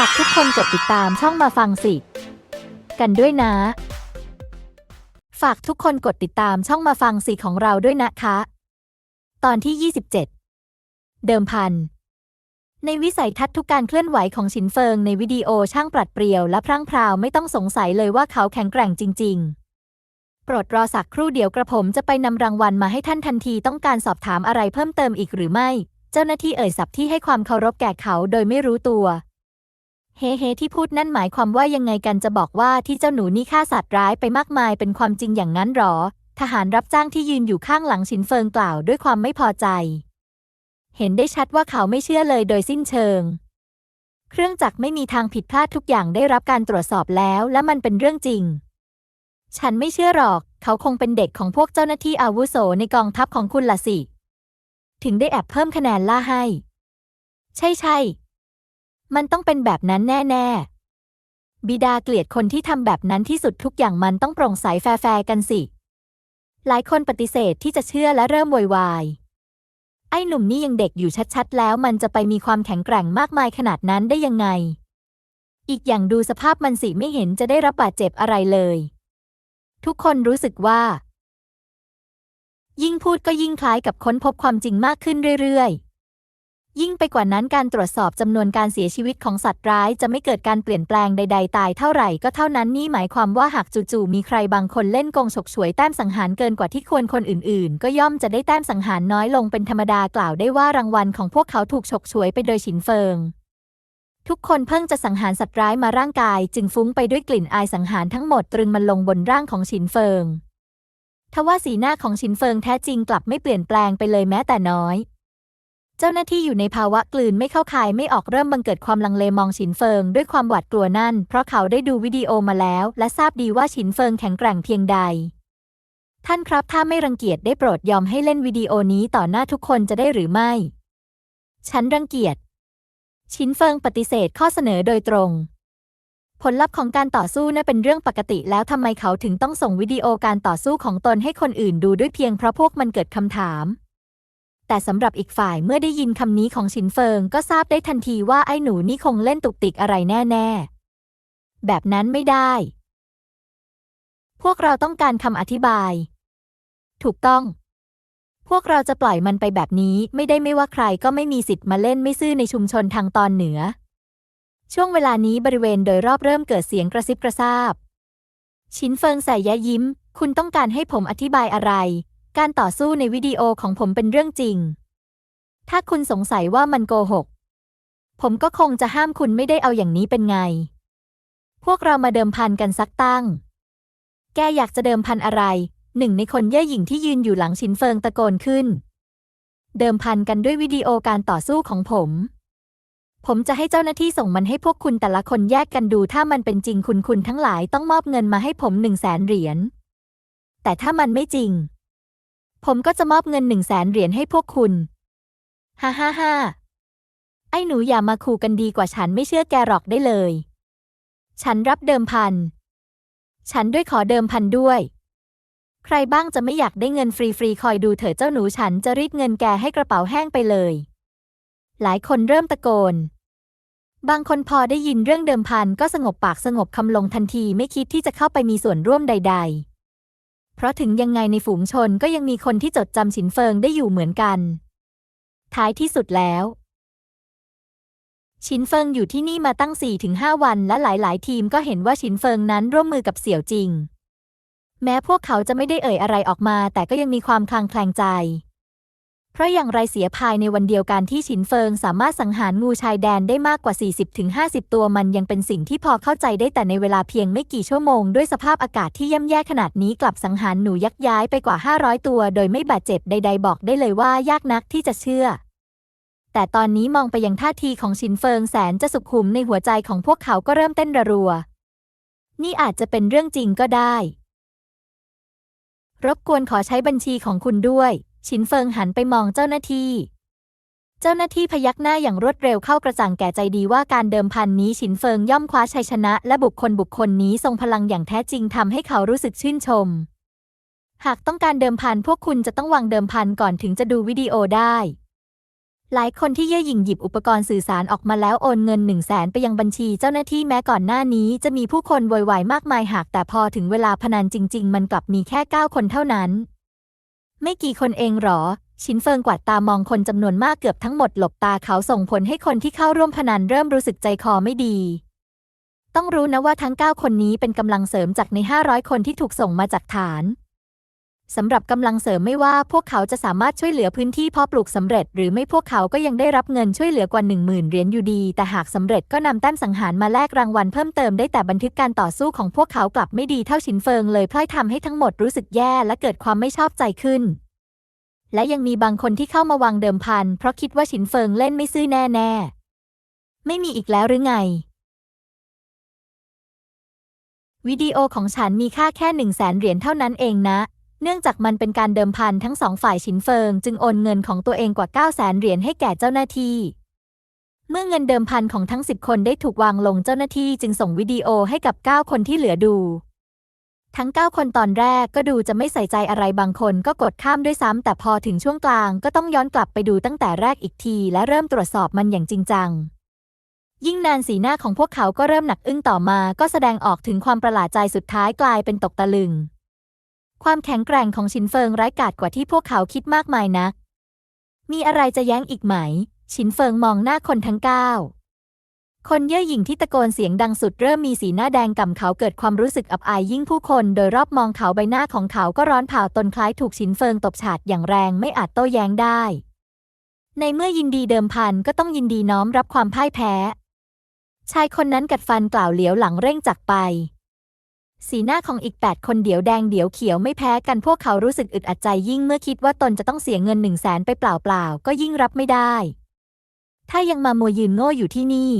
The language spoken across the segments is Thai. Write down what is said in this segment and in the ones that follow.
ฝากทุกคนกดติดตามช่องมาฟังสิ กันด้วยนะ ฝากทุกคนกดติดตามช่องมาฟังสิของเราด้วยนะคะ ตอนที่ 27 เดิมพัน ในวิสัยทัศน์ทุกการเคลื่อนไหวของฉินเฟิงในวิดีโอช่างปรัดเปรียวและพรั่งพราวไม่ต้องสงสัยเลยว่าเขาแข็งแกร่งจริง ๆ โปรดรอสักครู่เดี๋ยวกระผมจะไปนำรางวัลมาให้ท่านทันทีต้องการสอบถามอะไรเพิ่มเติมอีกหรือไม่ เจ้าหน้าที่เอ่ยสับที่ให้ความเคารพแก่เขาโดยไม่รู้ตัว เฮ้เฮที่พูดนั่นหมายความว่ายังไงกันจะบอกว่าที่เจ้าหนูนี่ฆ่าสัตว์ร้ายไปมากมายเป็นความจริงอย่างนั้นหรอ ทหารรับจ้างที่ยืนอยู่ข้างหลังฉินเฟิงกล่าวด้วยความไม่พอใจ เห็นได้ชัดว่าเขาไม่เชื่อเลยโดยสิ้นเชิง เครื่องจักรไม่มีทางผิดพลาดทุกอย่างได้รับการตรวจสอบแล้ว และมันเป็นเรื่องจริง ฉันไม่เชื่อหรอก เขาคงเป็นเด็กของพวกเจ้าหน้าที่อาวุโสในกองทัพของคุณละสิ ถึงได้แอบเพิ่มคะแนนล่าให้ ใช่ใช่ มันต้องเป็นแบบนั้นแน่ ๆ บิดาเกลียดคนที่ทำแบบนั้นที่สุดทุกอย่างมันต้องโปร่งใสแฟร์ๆกันสิ หลายคนปฏิเสธที่จะเชื่อและเริ่มโวยวาย ไอ้หนุ่มนี่ยังเด็กอยู่ชัดๆ แล้วมันจะไปมีความแข็งแกร่งมากมายขนาดนั้นได้ยังไง อีกอย่างดูสภาพมันสิไม่เห็นจะได้รับบาดเจ็บอะไรเลย ทุกคนรู้สึกว่า ยิ่งพูดก็ยิ่งคล้ายกับค้นพบความจริงมากขึ้นเรื่อยๆ ยิ่งไปกว่านั้นการตรวจสอบจำนวนการเสียชีวิตของสัตว์ร้าย จะไม่เกิดการเปลี่ยนแปลงใด ๆ ตายเท่าไหร่ก็เท่านั้นนี่หมายความว่าหากจู่ๆมีใครบางคนเล่นกงฉกฉวยแต้มสังหารเกินกว่าที่ควรคนอื่น ๆ ก็ย่อมจะได้แต้มสังหารน้อยลงเป็นธรรมดากล่าวได้ว่ารางวัลของพวกเขาถูกฉกฉวยไปโดยฉินเฟิงทุกคนเพิ่งจะสังหารสัตว์ร้ายมาร่างกาย จึงฟุ้งไปด้วยกลิ่นอายสังหารทั้งหมดตรึงมันลงบนร่างของฉินเฟิงทว่าสีหน้าของฉินเฟิงแท้จริงกลับไม่เปลี่ยนแปลงไปเลยแม้แต่น้อย เจ้าหน้าที่อยู่ในภาวะกลืนไม่เข้าคายไม่ออกเริ่มบังเกิดความลังเลมองฉินเฟิง ด้วยความหวาดกลัวนั่น เพราะเขาได้ดูวิดีโอมาแล้ว และทราบดีว่าฉินเฟิงแข็งแกร่งเพียงใด ท่านครับถ้าไม่รังเกียจได้โปรดยอมให้เล่นวิดีโอนี้ต่อหน้าทุกคนจะได้หรือไม่ ฉันรังเกียจชินเฟิงปฏิเสธข้อเสนอโดยตรง ผลลัพธ์ของการต่อสู้น่ะเป็นเรื่องปกติแล้วทำไมเขาถึงต้องส่งวิดีโอการต่อสู้ของตนให้คนอื่นดูด้วยเพียงเพราะพวกมันเกิดคำถาม แต่สำหรับอีกฝ่ายเมื่อได้ยินคำนี้ของชินเฟิงก็ทราบได้ทันทีว่าไอ้หนูนี่คงเล่นตุกติกอะไรแน่ๆ แบบนั้นไม่ได้ พวกเราต้องการคำอธิบาย ถูกต้อง พวกเราจะปล่อยมันไปแบบนี้ไม่ได้ไม่ว่าใครก็ไม่มีสิทธิ์มาเล่นไม่ซื่อในชุมชนทางตอนเหนือ ช่วงเวลานี้บริเวณโดยรอบเริ่มเกิดเสียงกระซิบกระซาบ ชินเฟิงใส่แย้ยิ้ม คุณต้องการให้ผมอธิบายอะไร การต่อสู้ในวิดีโอของผมเป็นเรื่องจริง ถ้าคุณสงสัยว่ามันโกหก ผมก็คงจะห้ามคุณไม่ได้เอาอย่างนี้เป็นไง พวกเรามาเดิมพันกันสักตั้ง แกอยากจะเดิมพันอะไร หนึ่งในคนเย่อหยิ่งที่ยืนอยู่หลังชินเฟิงตะโกนขึ้น เดิมพันกันด้วยวิดีโอการต่อสู้ของผม ผมจะให้เจ้าหน้าที่ส่งมันให้พวกคุณแต่ละคนแยกกันดู ถ้ามันเป็นจริงคุณคุณทั้งหลายต้องมอบเงินมาให้ผมหนึ่งแสนเหรียญ แต่ถ้ามันไม่จริง ผมก็จะมอบเงินหนึ่งแสนเหรียญให้พวกคุณ ฮ่าฮ่าฮ่าไอ้หนูอย่ามาขู่กันดีกว่าฉันไม่เชื่อแกหรอกได้เลย ฉันรับเดิมพัน ฉันด้วยขอเดิมพันด้วย ใครบ้างจะไม่อยากได้เงินฟรีๆคอยดูเถอะเจ้าหนูฉันจะรีดเงินแกให้กระเป๋าแห้งไปเลย หลายคนเริ่มตะโกน บางคนพอได้ยินเรื่องเดิมพันก็สงบปากสงบคำลงทันทีไม่คิดที่จะเข้าไปมีส่วนร่วมใด ๆ เพราะถึงยังไงในฝูงชนก็ยังมีคนที่จดจำฉินเฟิงได้อยู่เหมือนกัน ท้ายที่สุดแล้วชินเฟิงอยู่ที่นี่มาตั้ง 4-5 วันและหลายๆ ทีมก็เห็นว่าชินเฟิงนั้นร่วมมือกับเสี่ยวจริง แม้พวกเขาจะไม่ได้เอ่ยอะไรออกมา แต่ก็ยังมีความคลางแคลงใจ เพราะอย่างไรเสียภายในวันเดียวกันที่ฉินเฟิงสามารถสังหารงูชายแดนได้มากกว่า 40-50 ตัวมันยังเป็นสิ่งที่พอเข้าใจได้แต่ในเวลาเพียงไม่กี่ชั่วโมง ด้วยสภาพอากาศที่ย่ำแย่ขนาดนี้กลับสังหารหนูยักษ์ย้ายไปกว่า 500 ตัว โดยไม่บาดเจ็บใด ๆ บอกได้เลยว่ายากนักที่จะเชื่อ แต่ตอนนี้มองไปยังท่าทีของชินเฟิงแสนจะสุขุมในหัวใจของพวกเขาก็เริ่มเต้นระรัว นี่อาจจะเป็นเรื่องจริงก็ได้ รบกวนขอใช้บัญชีของคุณด้วย ชินเฟิงหันไปมองเจ้าหน้าที่ เจ้าหน้าที่พยักหน้าอย่างรวดเร็วเข้ากระจ่างแก่ใจดีว่าการเดิมพันนี้ชินเฟิงย่อมคว้าชัยชนะ และบุคคลบุคคลนี้ทรงพลังอย่างแท้จริงทำให้เขารู้สึกชื่นชม หากต้องการเดิมพันพวกคุณจะต้องวางเดิมพันก่อนถึงจะดูวิดีโอได้ หลายคนที่เย่หยิ่งหยิบอุปกรณ์สื่อสารออกมาแล้วโอนเงิน1 0 0 0 0แสนไปยังบัญชีเจ้าหน้าที่แม้ก่อนหน้านี้จะมีผู้คนโวยวายมากมายหากแต่พอถึงเวลาพนันจริง ๆ มันกลับมีแค่9คนเท่านั้น ไม่กี่คนเองหรอ ชินเฟิงกวาดตามองคนจำนวนมากเกือบทั้งหมดหลบตาเขาส่งผลให้คนที่เข้าร่วมพนันเริ่มรู้สึกใจคอไม่ดี ต้องรู้นะว่าทั้ง 9 คนนี้เป็นกำลังเสริมจากใน 500 คนที่ถูกส่งมาจากฐาน สำหรับกำลังเสริมไม่ว่าพวกเขาจะสามารถช่วยเหลือพื้นที่เพาะปลูกสำเร็จ หรือไม่พวกเขาก็ยังได้รับเงินช่วยเหลือกว่า 10,000 เหรียญอยู่ดี แต่หากสำเร็จก็นำแต้มสังหารมาแลกรางวัลเพิ่มเติมได้แต่บันทึกการต่อสู้ของพวกเขากลับไม่ดีเท่าชินเฟิงเลยพลอยทำให้ทั้งหมดรู้สึกแย่และเกิดความไม่ชอบใจขึ้น และยังมีบางคนที่เข้ามาวางเดิมพันเพราะคิดว่าชินเฟิงเล่นไม่ซื่อแน่ๆไม่มีอีกแล้วหรือไง วิดีโอของฉันมีค่าแค่หนึ่งแสนเหรียญเท่านั้นเองนะ เนื่องจากมันเป็นการเดิมพันทั้งสองฝ่ายชินเฟิง จึงโอนเงินของตัวเองกว่า 9 0 0แสนเหรียญให้แก่เจ้าหน้าที่ เมื่อเงินเดิมพันของทั้ง 10 คนได้ถูกวางลงเจ้าหน้าที่จึงส่งวิดีโอให้กับ 9 คนที่เหลือดู ทั้ง 9 คนตอนแรกก็ดูจะไม่ใส่ใจอะไรบางคนก็กดข้ามด้วยซ้ำแต่พอถึงช่วงกลางก็ต้องย้อนกลับไปดูตั้งแต่แรกอีกที และเริ่มตรวจสอบมันอย่างจริงจังยิ่งนานสีหน้าของพวกเขาก็เริ่มหนักอึ้งต่อมา ก็แสดงออกถึงความประหลาดใจสุดท้ายกลายเป็นตกตะลึง ความแข็งแกร่งของชินเฟิงร้ายกาจกว่าที่พวกเขาคิดมากมายนัก มีอะไรจะแย้งอีกไหมชินเฟิงมองหน้าคนทั้งเก้าคนเย่อหยิ่งที่ตะโกนเสียงดังสุดเริ่มมีสีหน้าแดงก่ำเขาเกิดความรู้สึกอับอายยิ่งผู้คนโดยรอบมองเขาใบหน้าของเขาก็ร้อนเผาตนคล้ายถูกชินเฟิงตบฉาดอย่างแรงไม่อาจโต้แย้งได้ ในเมื่อยินดีเดิมพันก็ต้องยินดีน้อมรับความพ่ายแพ้ ชายคนนั้นกัดฟันกล่าวเหลียวหลังเร่งจากไป สีหน้าของอีกแปดคนเดี๋ยวแดงเดี๋ยวเขียวไม่แพ้กันพวกเขารู้สึกอึดอัดใจยิ่งเมื่อคิดว่าตนจะต้องเสียเงินหนึ่งแสนไปเปล่าๆ ก็ยิ่งรับไม่ได้ ถ้ายังมามัวยืนโง่อยู่ที่นี่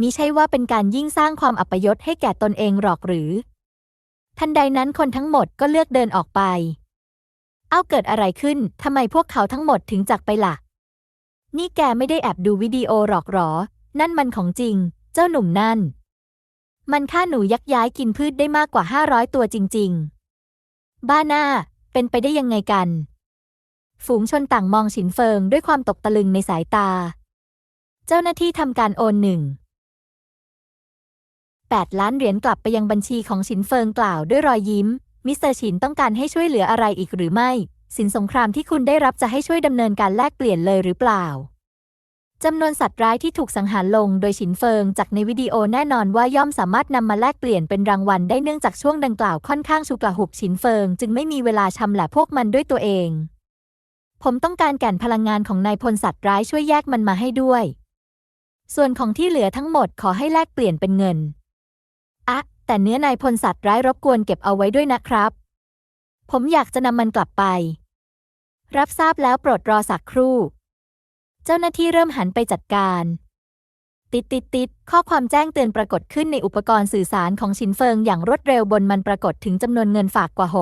มิใช่ว่าเป็นการยิ่งสร้างความอัปยศให้แก่ตนเองหรอกหรือ ทันใดนั้นคนทั้งหมดก็เลือกเดินออกไป เอ้าเกิดอะไรขึ้นทำไมพวกเขาทั้งหมดถึงจากไปละ่ะ นี่แกไม่ได้แอบดูวิดีโอหรอกหรอ นั่นมันของจริง เจ้าหนุ่มนั่น มันฆ่าหนูยักย้ายกินพืชได้มากกว่า500ตัวจริง ๆ บ้าหน้า เป็นไปได้ยังไงกัน ฝูงชนต่างมองฉินเฟิงด้วยความตกตะลึงในสายตา เจ้าหน้าที่ทำการโอนหนึ่ง8ล้านเหรียญกลับไปยังบัญชีของฉินเฟิงกล่าวด้วยรอยยิ้ม มิสเตอร์ฉินต้องการให้ช่วยเหลืออะไรอีกหรือไม่ สินสงครามที่คุณได้รับจะให้ช่วยดำเนินการแลกเปลี่ยนเลยหรือเปล่า จำนวนสัตว์ร้ายที่ถูกสังหารลงโดยฉินเฟิงจากในวิดีโอแน่นอนว่าย่อมสามารถนำมาแลกเปลี่ยนเป็นรางวัลได้เนื่องจากช่วงดังกล่าวค่อนข้างฉุกละหุกฉินเฟิง จึงไม่มีเวลาชำแหละพวกมันด้วยตัวเอง ผมต้องการแก่นพลังงานของนายพลสัตว์ร้ายช่วยแยกมันมาให้ด้วย ส่วนของที่เหลือทั้งหมดขอให้แลกเปลี่ยนเป็นเงินอะแต่เนื้อนายพลสัตว์ร้ายรบกวนเก็บเอาไว้ด้วยนะครับ ผมอยากจะนำมันกลับไป รับทราบแล้วโปรดรอสักครู่ เจ้าหน้าที่เริ่มหันไปจัดการ ติดติดติดข้อความแจ้งเตือนปรากฏขึ้นในอุปกรณ์สื่อสารของชินเฟิงอย่างรวดเร็วบนมันปรากฏถึงจำนวนเงินฝากกว่า 6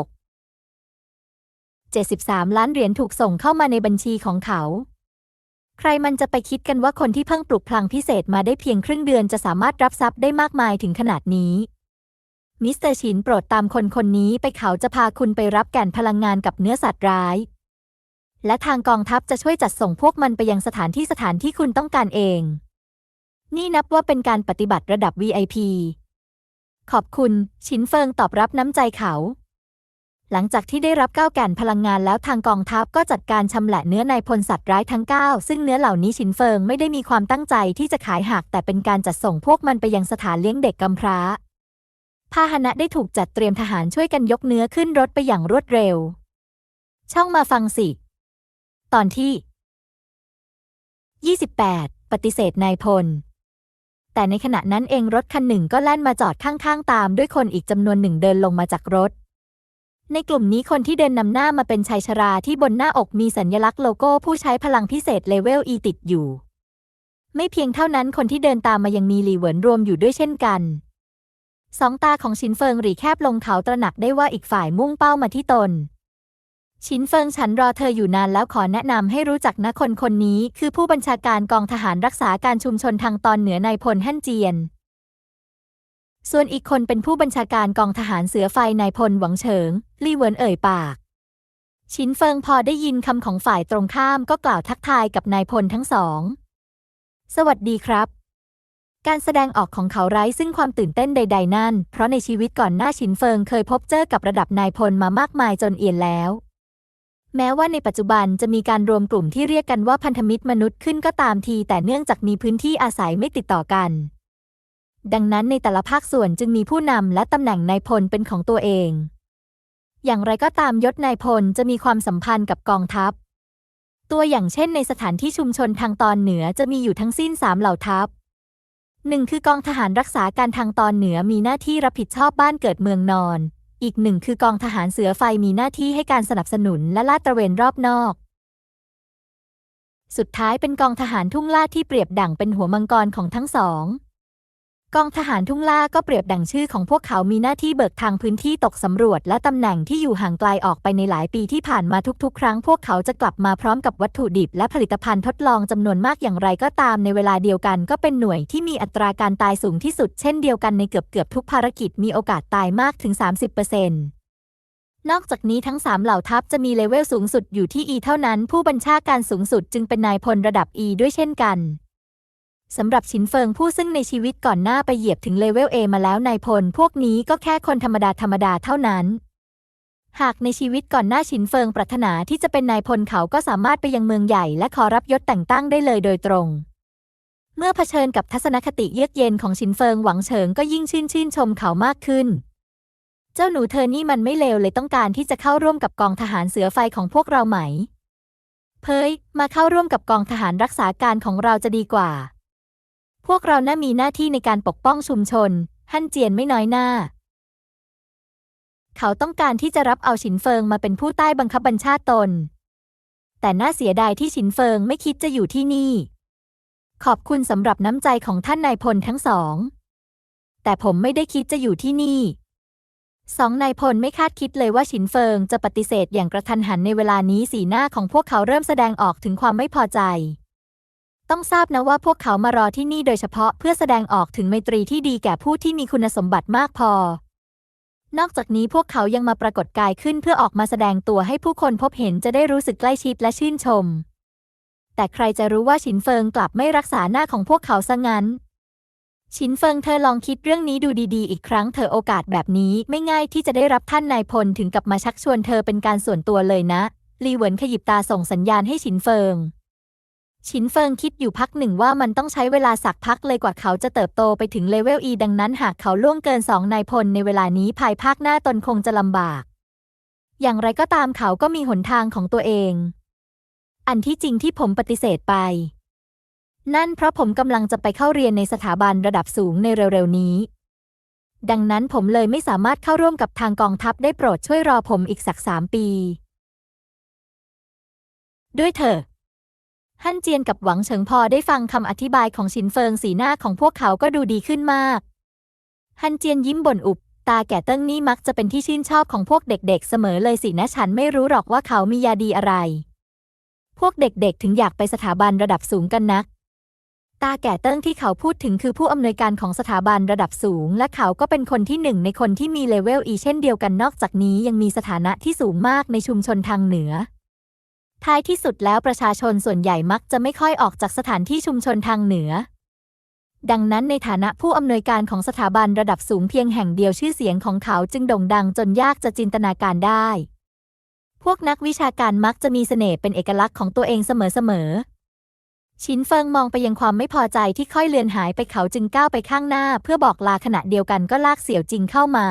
73 ล้านเหรียญถูกส่งเข้ามาในบัญชีของเขา ใครมันจะไปคิดกันว่าคนที่เพิ่งปลุกพลังพิเศษมาได้เพียงครึ่งเดือนจะสามารถรับทรัพย์ได้มากมายถึงขนาดนี้มิสเตอร์ชินโปรดตามคนคนนี้ไปเขาจะพาคุณไปรับแก่นพลังงานกับเนื้อสัตว์ร้าย และทางกองทัพจะช่วยจัดส่งพวกมันไปยังสถานที่สถานที่คุณต้องการเอง นี่นับว่าเป็นการปฏิบัติระดับ VIP ขอบคุณ ชินเฟิงตอบรับน้ำใจเขา หลังจากที่ได้รับก้าวแก่นพลังงานแล้วทางกองทัพก็จัดการชำแหละเนื้อนายพลสัตว์ร้ายทั้ง 9 ซึ่งเนื้อเหล่านี้ชินเฟิงไม่ได้มีความตั้งใจที่จะขายหักแต่เป็นการจัดส่งพวกมันไปยังสถานเลี้ยงเด็กกำพร้าพาหนะได้ถูกจัดเตรียมทหารช่วยกันยกเนื้อขึ้นรถไปอย่างรวดเร็ว ช่องมาฟังสิ ตอนที่ 28 ปฏิเสธนายพล แต่ในขณะนั้นเองรถคันหนึ่งก็แล่นมาจอดข้างๆ ตามด้วยคนอีกจำนวนหนึ่งเดินลงมาจากรถ ในกลุ่มนี้คนที่เดินนำหน้ามาเป็นชายชราที่บนหน้าอกมีสัญลักษณ์โลโก้ผู้ใช้พลังพิเศษเลเวล E ติดอยู่ ไม่เพียงเท่านั้นคนที่เดินตามมายังมีหลีเหวินรวมอยู่ด้วยเช่นกันสองตาของชินเฟิงหรีแคบลงเขาตระหนักได้ว่าอีกฝ่ายมุ่งเป้ามาที่ตน ชินเฟิงฉันรอเธออยู่นานแล้วขอแนะนำให้รู้จักนะคนคนนี้ คือผู้บัญชาการกองทหารรักษาการชุมชนทางตอนเหนือนายพลฮั่นเจียน ส่วนอีกคนเป็นผู้บัญชาการกองทหารเสือไฟนายพลหวังเฉิง ลี่เหวินเอ่ยปาก ชินเฟิงพอได้ยินคำของฝ่ายตรงข้ามก็กล่าวทักทายกับนายพลทั้งสอง สวัสดีครับการแสดงออกของเขาไร้ซึ่งความตื่นเต้นใด ๆ นั่น เพราะในชีวิตก่อนหน้าชินเฟิงเคยพบเจอกับระดับนายพลมามากมายจนเอียนแล้ว แม้ว่าในปัจจุบันจะมีการรวมกลุ่มที่เรียกกันว่าพันธมิตรมนุษย์ขึ้นก็ตามที แต่เนื่องจากมีพื้นที่อาศัยไม่ติดต่อกัน ดังนั้นในแต่ละภาคส่วนจึงมีผู้นำและตำแหน่งนายพลเป็นของตัวเอง อย่างไรก็ตามยศนายพลจะมีความสัมพันธ์กับกองทัพ ตัวอย่างเช่น ในสถานที่ชุมชนทางตอนเหนือจะมีอยู่ทั้งสิ้นสามเหล่าทัพหนึ่งคือกองทหารรักษาการทางตอนเหนือมีหน้าที่รับผิดชอบบ้านเกิดเมืองนอน อีกหนึ่งคือกองทหารเสือไฟมีหน้าที่ให้การสนับสนุนและลาดตระเวนรอบนอก สุดท้ายเป็นกองทหารทุ่งลาดที่เปรียบดั่งเป็นหัวมังกรของทั้งสอง กองทหารทุ่งล่าก็เปรียบดังชื่อของพวกเขามีหน้าที่เบิกทางพื้นที่ตกสำรวจและตำแหน่งที่อยู่ห่างไกลออกไปในหลายปีที่ผ่านมาทุกๆ ครั้ง พวกเขาจะกลับมาพร้อมกับวัตถุดิบและผลิตภัณฑ์ทดลองจำนวนมากอย่างไรก็ตามในเวลาเดียวกัน ก็เป็นหน่วยที่มีอัตราการตายสูงที่สุดเช่นเดียวกันในเกือบเกือบๆทุกภารกิจมีโอกาสตายมากถึง 30%นอกจากนี้ทั้งสามเหล่าทัพจะมีเลเวลสูงสุดอยู่ที่ E เท่านั้น ผู้บัญชาการสูงสุดจึงเป็นนายพลระดับ E ด้วยเช่นกัน สำหรับชินเฟิงผู้ซึ่งในชีวิตก่อนหน้าไปเหยียบถึงเลเวล A มาแล้วนายพล พวกนี้ก็แค่คนธรรมดาธรรมดาเท่านั้น หากในชีวิตก่อนหน้าชินเฟิงปรารถนาที่จะเป็นนายพลเขาก็สามารถไปยังเมืองใหญ่และขอรับยศแต่งตั้งได้เลยโดยตรง เมื่อเผชิญกับทัศนคติเยือกเย็นของชินเฟิงหวังเฉิงก็ยิ่งชื่นชื่นชมเขามากขึ้น เจ้าหนูเธอนี่มันไม่เลวเลยต้องการที่จะเข้าร่วมกับกองทหารเสือไฟของพวกเราไหม เพยมาเข้าร่วมกับกองทหารรักษาการของเราจะดีกว่า พวกเราน่ามีหน้าที่ในการปกป้องชุมชน ฮั่นเจียนไม่น้อยหน้า เขาต้องการที่จะรับเอาฉินเฟิงมาเป็นผู้ใต้บังคับบัญชาตน แต่น่าเสียดายที่ฉินเฟิงไม่คิดจะอยู่ที่นี่ ขอบคุณสำหรับน้ำใจของท่านนายพลทั้งสอง แต่ผมไม่ได้คิดจะอยู่ที่นี่สองนายพลไม่คาดคิดเลยว่าฉินเฟิงจะปฏิเสธอย่างกระทันหันในเวลานี้สีหน้าของพวกเขาเริ่มแสดงออกถึงความไม่พอใจ ต้องทราบนะว่าพวกเขามารอที่นี่โดยเฉพาะเพื่อแสดงออกถึงไมตรีที่ดีแก่ผู้ที่มีคุณสมบัติมากพอ นอกจากนี้พวกเขายังมาปรากฏกายขึ้นเพื่อออกมาแสดงตัวให้ผู้คนพบเห็นจะได้รู้สึกใกล้ชิดและชื่นชม แต่ใครจะรู้ว่าฉินเฟิงกลับไม่รักษาหน้าของพวกเขาซะงั้นชินเฟิงเธอลองคิดเรื่องนี้ดูดีๆ อีกครั้งเธอโอกาสแบบนี้ไม่ง่ายที่จะได้รับท่านนายพลถึงกับมาชักชวนเธอเป็นการส่วนตัวเลยนะลีเหวินขยิบตาส่งสัญญาณให้ชินเฟิง ชินเฟิงคิดอยู่พักหนึ่งว่ามันต้องใช้เวลาสักพักเลยกว่าเขาจะเติบโตไปถึงเลเวล E ดังนั้นหากเขาล่วงเกินสองนายพลในเวลานี้ภายภาคหน้าตนคงจะลำบาก อย่างไรก็ตามเขาก็มีหนทางของตัวเอง อันที่จริงที่ผมปฏิเสธไป นั่นเพราะผมกำลังจะไปเข้าเรียนในสถาบันระดับสูงในเร็วๆนี้ ดังนั้นผมเลยไม่สามารถเข้าร่วมกับทางกองทัพได้โปรดช่วยรอผมอีกสักสามปี ด้วยเถอะ ฮั่นเจียนกับหวังเฉิงพอได้ฟังคำอธิบายของชินเฟิงสีหน้าของพวกเขาก็ดูดีขึ้นมาก ฮั่นเจียนยิ้มบ่นอุบ ตาแก่เติ้งนี่มักจะเป็นที่ชื่นชอบของพวกเด็กๆ เสมอเลยสินะฉันไม่รู้หรอกว่าเขามียาดีอะไร พวกเด็กๆ ถึงอยากไปสถาบันระดับสูงกันนัก ตาแก่เติ้งที่เขาพูดถึงคือผู้อำนวยการของสถาบันระดับสูง และเขาก็เป็นคนที่หนึ่งในคนที่มีเลเวล E เช่นเดียวกันนอกจากนี้ยังมีสถานะที่สูงมากในชุมชนทางเหนือ ท้ายที่สุดแล้วประชาชนส่วนใหญ่มักจะไม่ค่อยออกจากสถานที่ชุมชนทางเหนือ ดังนั้นในฐานะผู้อำนวยการของสถาบันระดับสูงเพียงแห่งเดียวชื่อเสียงของเขาจึงโด่งดังจนยากจะจินตนาการได้ พวกนักวิชาการมักจะมีเสน่ห์เป็นเอกลักษณ์ของตัวเองเสมอๆชินเฟิงมองไปยังความไม่พอใจที่ค่อยเลือนหายไปเขาจึงก้าวไปข้างหน้า เพื่อบอกลาขณะเดียวกันก็ลากเสี่ยวจริงเข้ามา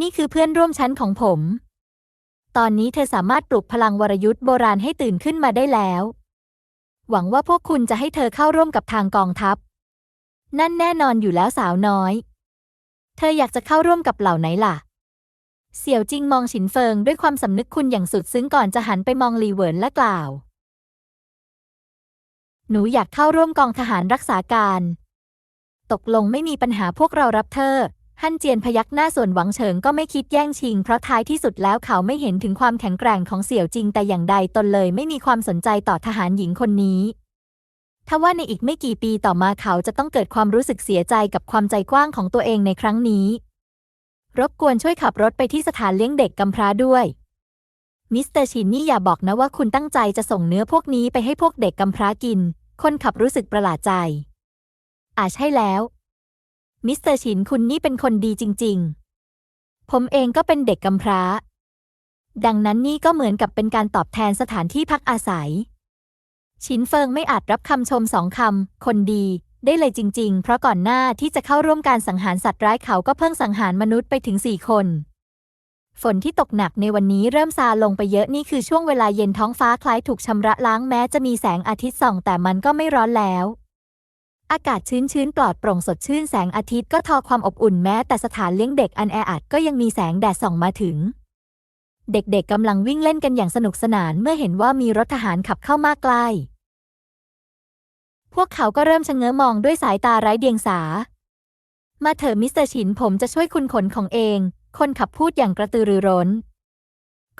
นี่คือเพื่อนร่วมชั้นของผม ตอนนี้เธอสามารถปลุกพลังวรยุทธ์โบราณให้ตื่นขึ้นมาได้แล้ว หวังว่าพวกคุณจะให้เธอเข้าร่วมกับทางกองทัพ นั่นแน่นอนอยู่แล้วสาวน้อย เธออยากจะเข้าร่วมกับเหล่าไหนล่ะ เสี่ยวจิงมองฉินเฟิงด้วยความสำนึกคุณอย่างสุดซึ้งก่อนจะหันไปมองลีเหวินและกล่าว หนูอยากเข้าร่วมกองทหารรักษาการ ตกลงไม่มีปัญหาพวกเรารับเธอ ฮั่นเจียนพยักหน้าส่วนหวังเฉิงก็ไม่คิดแย่งชิง เพราะท้ายที่สุดแล้วเขาไม่เห็นถึงความแข็งแกร่งของเสี่ยวจิงแต่อย่างใดตนเลยไม่มีความสนใจต่อทหารหญิงคนนี้ถ้าว่าในอีกไม่กี่ปีต่อมาเขาจะต้องเกิดความรู้สึกเสียใจกับความใจกว้างของตัวเองในครั้งนี้ รบกวนช่วยขับรถไปที่สถานเลี้ยงเด็กกำพร้าด้วย มิสเตอร์ชินนี่อย่าบอกนะว่าคุณตั้งใจจะส่งเนื้อพวกนี้ไปให้พวกเด็กกำพร้ากิน คนขับรู้สึกประหลาดใจอาจใช่แล้ว มิสเตอร์ชินคุณนี่เป็นคนดีจริง ๆ ผมเองก็เป็นเด็กกำพร้า ดังนั้นนี่ก็เหมือนกับเป็นการตอบแทนสถานที่พักอาศัย ชินเฟิงไม่อาจรับคำชมสองคำ คนดี ได้เลยจริง ๆ เพราะก่อนหน้าที่จะเข้าร่วมการสังหารสัตว์ร้ายเขาก็เพิ่งสังหารมนุษย์ไปถึงสี่คน ฝนที่ตกหนักในวันนี้เริ่มซาลงไปเยอะนี่คือช่วงเวลาเย็นท้องฟ้าคล้ายถูกชำระล้างแม้จะมีแสงอาทิตย์ส่อง แต่มันก็ไม่ร้อนแล้ว อากาศชื้นๆ ปลอดโปร่งสดชื่นแสงอาทิตย์ก็ทอความอบอุ่นแม้แต่สถานเลี้ยงเด็กอันแออัดก็ยังมีแสงแดดส่องมาถึง เด็กๆกำลังวิ่งเล่นกันอย่างสนุกสนานเมื่อเห็นว่ามีรถทหารขับเข้ามาใกล้ พวกเขาก็เริ่มชะเง้อมองด้วยสายตาไร้เดียงสา มาเถอะมิสเตอร์ฉินผมจะช่วยคุณขนของเอง คนขับพูดอย่างกระตือรือร้น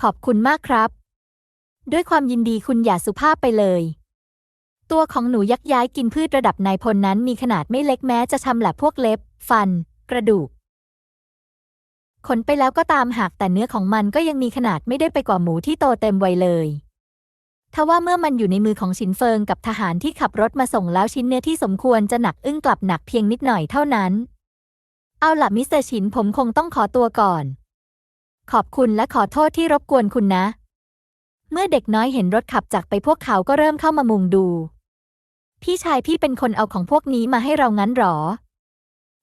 ขอบคุณมากครับ ด้วยความยินดีคุณอย่าสุภาพไปเลย ตัวของหนูยักย้ายกินพืชระดับนายพลนั้นมีขนาดไม่เล็กแม้จะชำแหละพวกเล็บ ฟัน กระดูก ขนไปแล้วก็ตามหากแต่เนื้อของมันก็ยังมีขนาดไม่ได้ไปกว่าหมูที่โตเต็มวัยเลยทว่าเมื่อมันอยู่ในมือของชินเฟิงกับทหารที่ขับรถมาส่งแล้วชิ้นเนื้อที่สมควรจะหนักอึ้งกลับหนักเพียงนิดหน่อยเท่านั้น เอาล่ะมิสเตอร์ชินผมคงต้องขอตัวก่อน ขอบคุณและขอโทษที่รบกวนคุณนะ เมื่อเด็กน้อยเห็นรถขับจากไปพวกเขาก็เริ่มเข้ามามุงดู พี่ชายพี่เป็นคนเอาของพวกนี้มาให้เรางั้นหรอ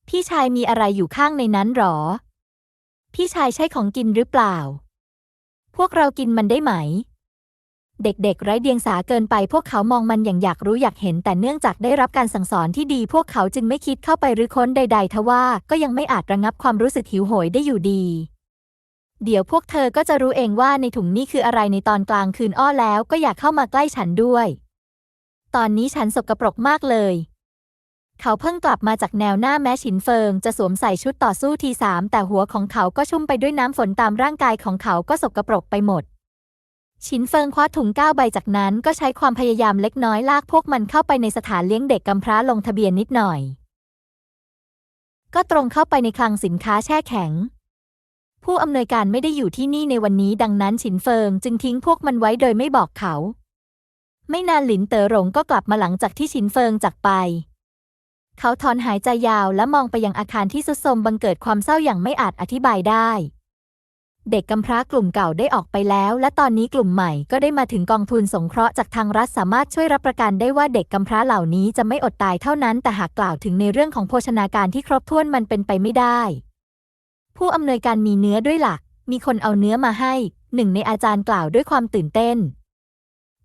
พี่ชายมีอะไรอยู่ข้างในนั้นหรอ พี่ชายใช่ของกินหรือเปล่า พวกเรากินมันได้ไหม เด็กๆ ไร้เดียงสาเกินไปพวกเขามองมันอย่างอยากรู้อยากเห็นแต่เนื่องจากได้รับการสั่งสอนที่ดี พวกเขาจึงไม่คิดเข้าไปรื้อค้นใด ๆ ทว่าก็ยังไม่อาจระงับความรู้สึกหิวโหยได้อยู่ดีเดี๋ยวพวกเธอก็จะรู้เองว่าในถุงนี้คืออะไรในตอนกลางคืนอ้อแล้วก็อยากเข้ามาใกล้ฉันด้วย ตอนนี้ฉันสกปรกมากเลย เขาเพิ่งกลับมาจากแนวหน้าแม้ฉินเฟิง จะสวมใส่ชุดต่อสู้ทีสามแต่หัวของเขาก็ชุ่มไปด้วยน้ำฝนตามร่างกายของเขาก็สกปรกไปหมดชินเฟิงคว้าถุงก้าวใบจากนั้นก็ใช้ความพยายามเล็กน้อยลากพวกมันเข้าไปในสถานเลี้ยงเด็กกำพร้าลงทะเบียนนิดหน่อย ก็ตรงเข้าไปในคลังสินค้าแช่แข็งผู้อำนวยการไม่ได้อยู่ที่นี่ในวันนี้ดังนั้นฉินเฟิงจึงทิ้งพวกมันไว้โดยไม่บอกเขา ไม่นานหลินเต๋อหลงก็กลับมาหลังจากที่ฉินเฟิงจากไป เขาถอนหายใจยาวและมองไปยังอาคารที่สุดโทรมบังเกิดความเศร้าอย่างไม่อาจอธิบายได้ เด็กกำพร้ากลุ่มเก่าได้ออกไปแล้ว และตอนนี้กลุ่มใหม่ก็ได้มาถึงกองทุนสงเคราะห์จากทางรัฐสามารถช่วยรับประกันได้ว่าเด็กกำพร้าเหล่านี้จะไม่อดตายเท่านั้นแต่หากกล่าวถึงในเรื่องของโภชนาการที่ครบถ้วนมันเป็นไปไม่ได้ ผู้อำนวยการมีเนื้อด้วยหลัก มีคนเอาเนื้อมาให้ หนึ่งในอาจารย์กล่าวด้วยความตื่นเต้น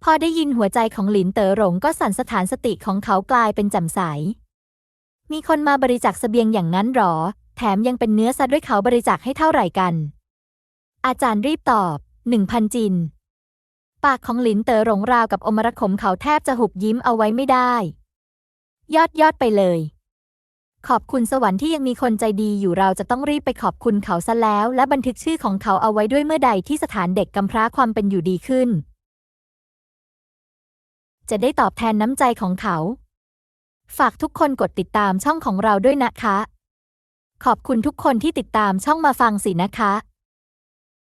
พอได้ยินหัวใจของหลินเต๋อหลงก็สั่นสถานสติของเขากลายเป็นแจ่มใส มีคนมาบริจาคเสบียงอย่างนั้นหรอ แถมยังเป็นเนื้อซะด้วยเขาบริจาคให้เท่าไหร่กัน อาจารย์รีบตอบหนึ่งพันจิน ปากของหลินเต๋อหลงราวกับอมรขมเขาแทบจะหุบยิ้มเอาไว้ไม่ได้ ยอดยอดไปเลย ขอบคุณสวรรค์ที่ยังมีคนใจดีอยู่เราจะต้องรีบไปขอบคุณเขาซะแล้ว และบันทึกชื่อของเขาเอาไว้ด้วยเมื่อใดที่สถานเด็กกำพร้าความเป็นอยู่ดีขึ้น จะได้ตอบแทนน้ำใจของเขา ฝากทุกคนกดติดตามช่องของเราด้วยนะคะ ขอบคุณทุกคนที่ติดตามช่องมาฟังสินะคะ